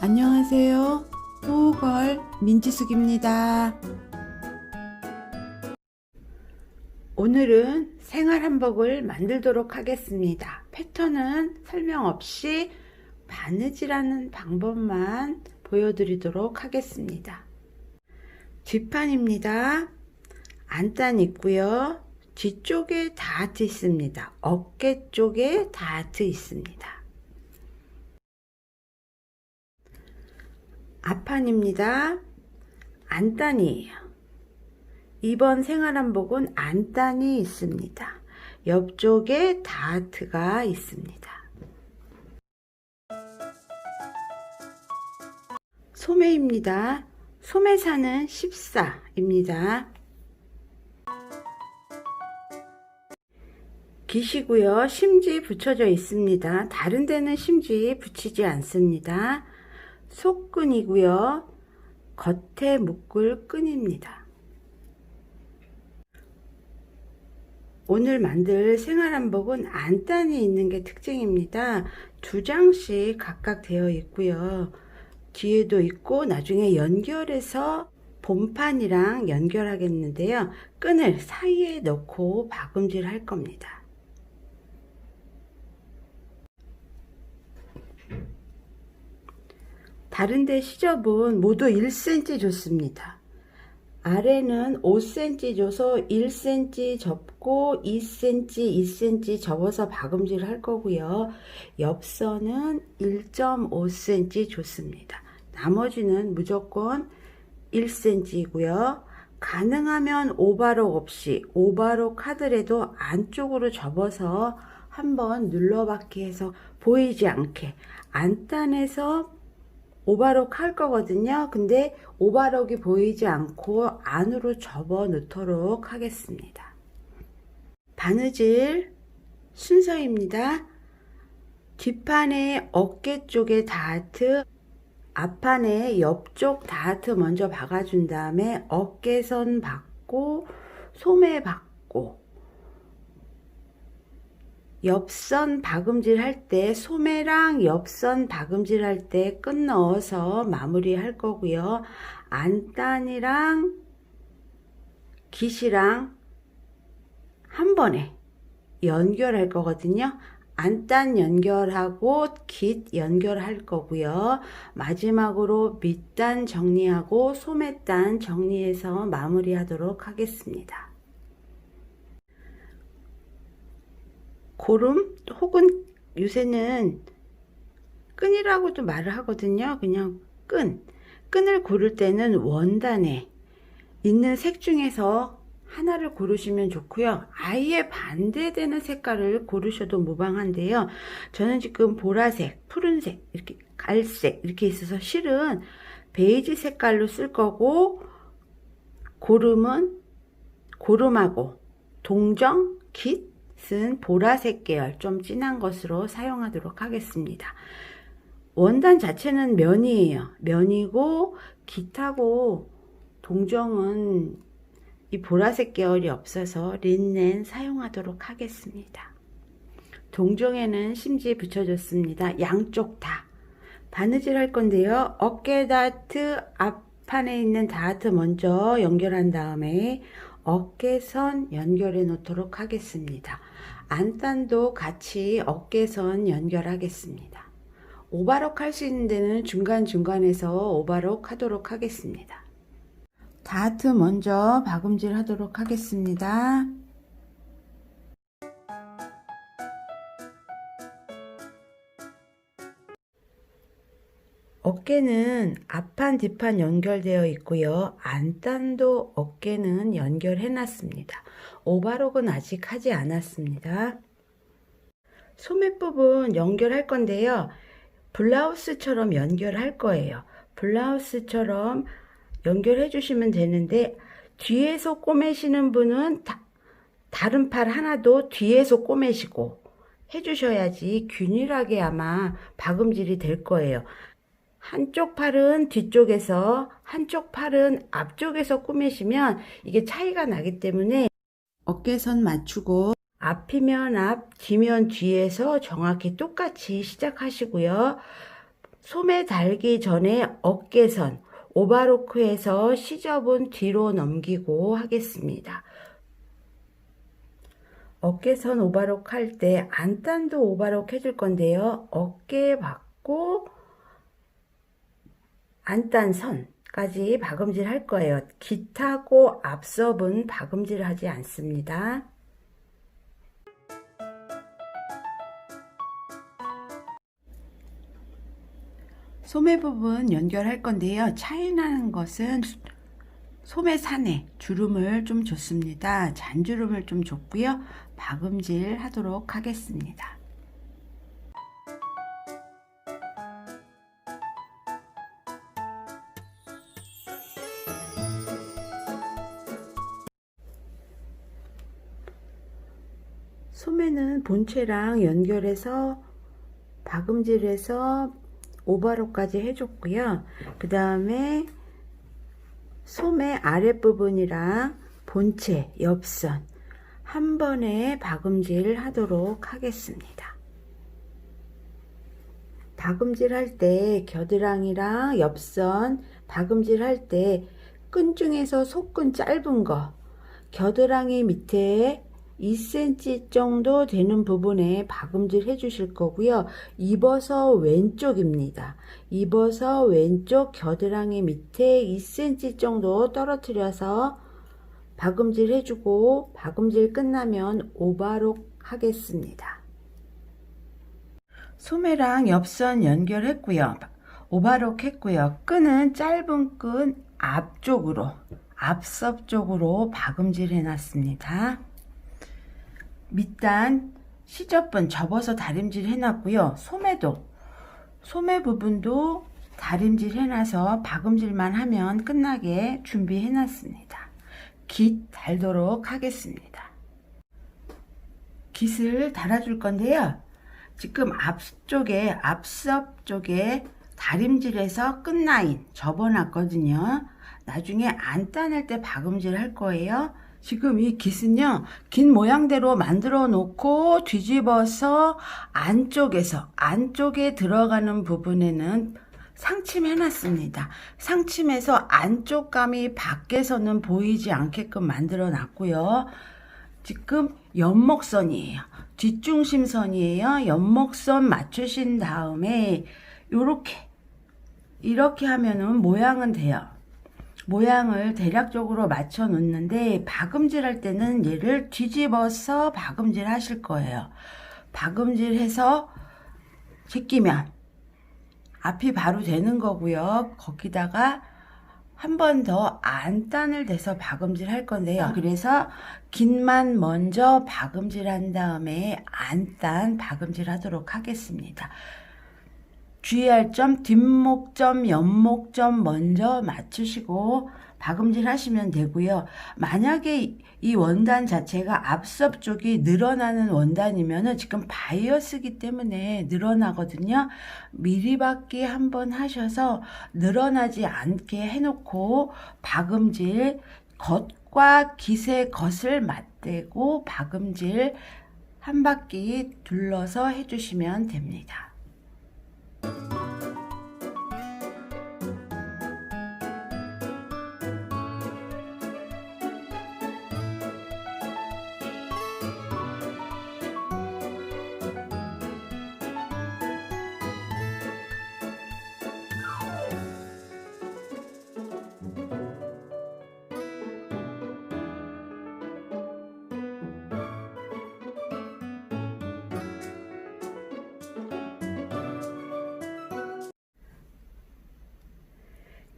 안녕하세요. 호걸 민지숙입니다. 오늘은 생활 한복을 만들도록 하겠습니다. 패턴은 설명 없이 바느질하는 방법만 보여드리도록 하겠습니다. 뒷판입니다. 안단 있고요. 뒤쪽에 다트 있습니다. 어깨 쪽에 다트 있습니다. 앞판입니다. 안단이에요. 이번 생활한복은 안단이 있습니다. 옆쪽에 다트가 있습니다. 소매입니다. 소매사는 14입니다. 기시고요. 심지 붙여져 있습니다. 다른 데는 심지 붙이지 않습니다. 속끈이고요. 겉에 묶을 끈입니다. 오늘 만들 생활한복은 안단이 있는 게 특징입니다. 두 장씩 각각 되어 있고요. 뒤에도 있고 나중에 연결해서 본판이랑 연결하겠는데요. 끈을 사이에 넣고 박음질 할 겁니다. 다른데 시접은 모두 1cm 줬습니다. 아래는 5cm 줘서 1cm 접고 2cm, 2cm 접어서 박음질 할 거고요. 옆선은 1.5cm 줬습니다. 나머지는 무조건 1cm이고요. 가능하면 오바록 없이 오바록 하더라도 안쪽으로 접어서 한번 눌러받기 해서 보이지 않게 안단에서 오바록 할 거거든요. 근데 오바록이 보이지 않고 안으로 접어 넣도록 하겠습니다. 바느질 순서입니다. 뒷판에 어깨 쪽에 다트, 앞판에 옆쪽 다트 먼저 박아준 다음에 어깨선 박고 소매 박고 옆선 박음질 할 때 소매랑 옆선 박음질 할때끈 넣어서 마무리 할 거고요. 안단이랑 깃이랑 한 번에 연결할 거거든요. 안단 연결하고 깃 연결할 거고요. 마지막으로 밑단 정리하고 소매단 정리해서 마무리하도록 하겠습니다. 고름 혹은 요새는 끈이라고도 말을 하거든요. 그냥 끈. 끈을 고를 때는 원단에 있는 색 중에서 하나를 고르시면 좋고요. 아예 반대되는 색깔을 고르셔도 무방한데요. 저는 지금 보라색, 푸른색, 이렇게 갈색 이렇게 있어서 실은 베이지 색깔로 쓸 거고 고름은 고름하고 동정, 깃, 쓴 보라색 계열 좀 진한 것으로 사용하도록 하겠습니다. 원단 자체는 면이에요. 면이고 깃하고 동정은 이 보라색 계열이 없어서 린넨 사용하도록 하겠습니다. 동정에는 심지 붙여줬습니다. 양쪽 다. 바느질 할 건데요. 어깨 다트 앞판에 있는 다트 먼저 연결한 다음에 어깨선 연결해 놓도록 하겠습니다. 안단도 같이 어깨선 연결하겠습니다. 오바록 할 수 있는 데는 중간중간에서 오바록 하도록 하겠습니다. 다트 먼저 박음질 하도록 하겠습니다. 어깨는 앞판 뒷판 연결되어 있고요. 안단도 어깨는 연결해 놨습니다. 오바록은 아직 하지 않았습니다. 소매 부분 연결할 건데요. 블라우스처럼 연결할 거예요. 블라우스처럼 연결해 주시면 되는데 뒤에서 꼬매시는 분은 다, 다른 팔 하나도 뒤에서 꼬매시고 해주셔야지 균일하게 아마 박음질이 될 거예요. 한쪽 팔은 뒤쪽에서 한쪽 팔은 앞쪽에서 꾸미시면 이게 차이가 나기 때문에 어깨선 맞추고 앞이면 앞, 뒤면 뒤에서 정확히 똑같이 시작하시고요. 소매 달기 전에 어깨선 오바로크에서 시접은 뒤로 넘기고 하겠습니다. 어깨선 오바록 할 때 안단도 오바록 해줄 건데요. 어깨 받고 안단선까지 박음질 할 거예요. 깃하고 앞섭은 박음질 하지 않습니다. 소매 부분 연결할 건데요. 차이 나는 것은 소매 산에 주름을 좀 줬습니다. 잔주름을 좀 줬고요. 박음질 하도록 하겠습니다. 소매는 본체랑 연결해서 박음질해서 오바로까지 해줬고요. 그 다음에 소매 아랫부분이랑 본체, 옆선 한 번에 박음질 하도록 하겠습니다. 박음질 할 때 겨드랑이랑 옆선 박음질 할 때 끈 중에서 속끈 짧은 거 겨드랑이 밑에 2cm 정도 되는 부분에 박음질 해 주실 거고요. 입어서 왼쪽입니다. 입어서 왼쪽 겨드랑이 밑에 2cm 정도 떨어뜨려서 박음질 해주고 박음질 끝나면 오바록 하겠습니다. 소매랑 옆선 연결했고요. 오바록 했고요. 끈은 짧은 끈 앞쪽으로 앞섭 쪽으로 박음질 해놨습니다. 밑단 시접분 접어서 다림질 해놨고요. 소매도 소매 부분도 다림질 해놔서 박음질만 하면 끝나게 준비해놨습니다. 깃 달도록 하겠습니다. 깃을 달아줄 건데요. 지금 앞쪽에 앞섭 쪽에 다림질해서 끝라인 접어놨거든요. 나중에 안 따낼 때 박음질 할 거예요. 지금 이 깃은요, 긴 모양대로 만들어 놓고 뒤집어서 안쪽에서, 안쪽에 들어가는 부분에는 상침해 놨습니다. 상침해서 안쪽감이 밖에서는 보이지 않게끔 만들어 놨고요. 지금 연목선이에요. 뒷중심선이에요. 연목선 맞추신 다음에 요렇게 이렇게 하면은 모양은 돼요. 모양을 대략적으로 맞춰 놓는데 박음질 할 때는 얘를 뒤집어서 박음질 하실 거예요. 박음질 해서 제끼면 앞이 바로 되는 거고요. 거기다가 한 번 더 안단을 대서 박음질 할 건데요. 그래서 긴만 먼저 박음질 한 다음에 안단 박음질 하도록 하겠습니다. 주의할 점, 뒷목점, 옆목점 먼저 맞추시고 박음질 하시면 되고요. 만약에 이 원단 자체가 앞섭 쪽이 늘어나는 원단이면은 지금 바이어스기 때문에 늘어나거든요. 미리 받기 한번 하셔서 늘어나지 않게 해놓고 박음질 겉과 깃의 겉을 맞대고 박음질 한 바퀴 둘러서 해주시면 됩니다.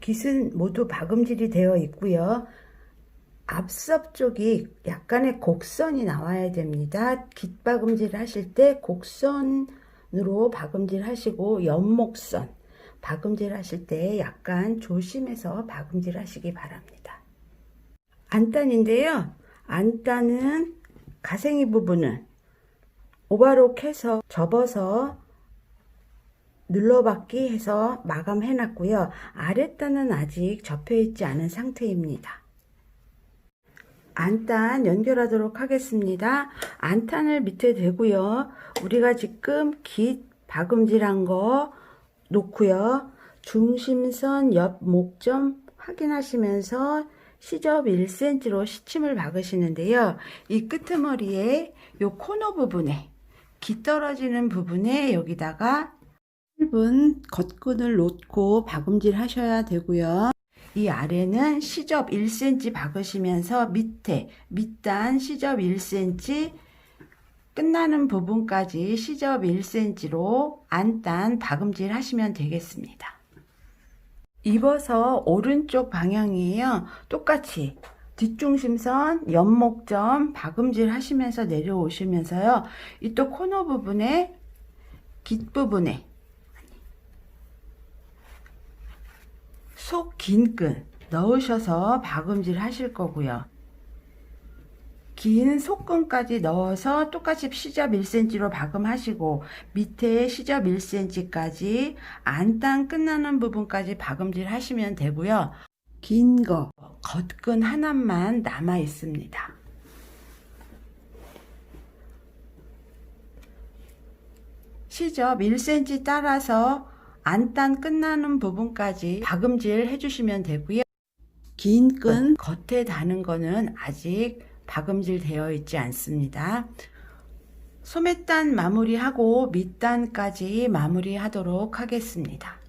깃은 모두 박음질이 되어 있고요. 앞섭 쪽이 약간의 곡선이 나와야 됩니다. 깃 박음질 하실 때 곡선으로 박음질 하시고 옆목선 박음질 하실 때 약간 조심해서 박음질 하시기 바랍니다. 안단인데요. 안단은 가생이 부분은 오바록 해서 접어서 눌러받기 해서 마감해 놨고요. 아랫단은 아직 접혀 있지 않은 상태입니다. 안단 연결하도록 하겠습니다. 안탄을 밑에 대고요. 우리가 지금 깃 박음질한 거 놓고요. 중심선 옆 목점 확인하시면서 시접 1cm로 시침을 박으시는데요. 이 끄트머리에 요 코너 부분에 기 떨어지는 부분에 여기다가 1분 겉끈을 놓고 박음질 하셔야 되고요. 이 아래는 시접 1cm 박으시면서 밑에 밑단 시접 1cm 끝나는 부분까지 시접 1cm로 안단 박음질 하시면 되겠습니다. 입어서 오른쪽 방향이에요. 똑같이 뒷중심선, 옆목점 박음질 하시면서 내려오시면서요. 이또 코너 부분에 깃 부분에 속 긴 끈 넣으셔서 박음질 하실 거고요. 긴 속끈까지 넣어서 똑같이 시접 1cm로 박음하시고 밑에 시접 1cm까지 안단 끝나는 부분까지 박음질 하시면 되고요. 긴 거 겉끈 하나만 남아 있습니다. 시접 1cm 따라서 안단 끝나는 부분까지 박음질 해주시면 되고요. 긴 끈 겉에 다는 거는 아직 박음질 되어 있지 않습니다. 소매단 마무리하고 밑단까지 마무리하도록 하겠습니다.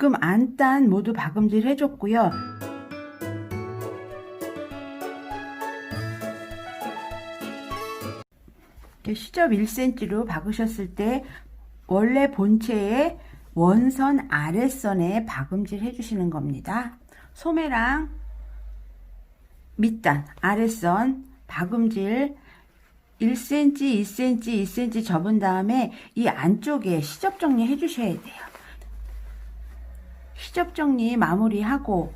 지금 안단 모두 박음질 해줬고요. 시접 1cm로 박으셨을 때 원래 본체의 원선 아랫선에 박음질 해주시는 겁니다. 소매랑 밑단 아랫선 박음질 1cm, 2cm, 2cm 접은 다음에 이 안쪽에 시접 정리 해 주셔야 돼요. 시접 정리 마무리하고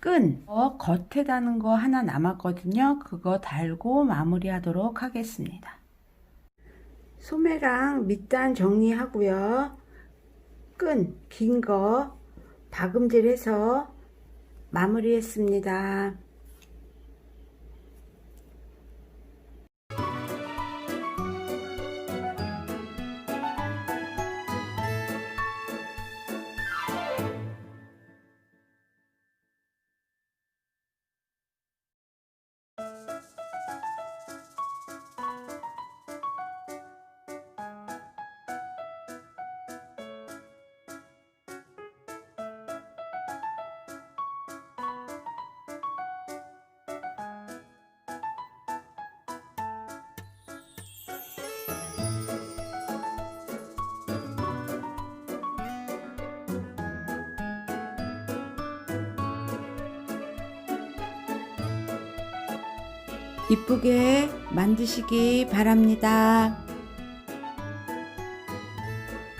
끈 어, 겉에 다는 거 하나 남았거든요. 그거 달고 마무리하도록 하겠습니다. 소매랑 밑단 정리하고요. 끈 긴 거 박음질해서 마무리했습니다. 이쁘게 만드시기 바랍니다.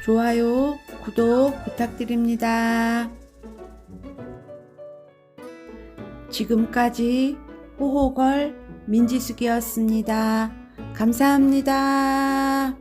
좋아요, 구독 부탁드립니다. 지금까지 호호걸 민지숙이었습니다. 감사합니다.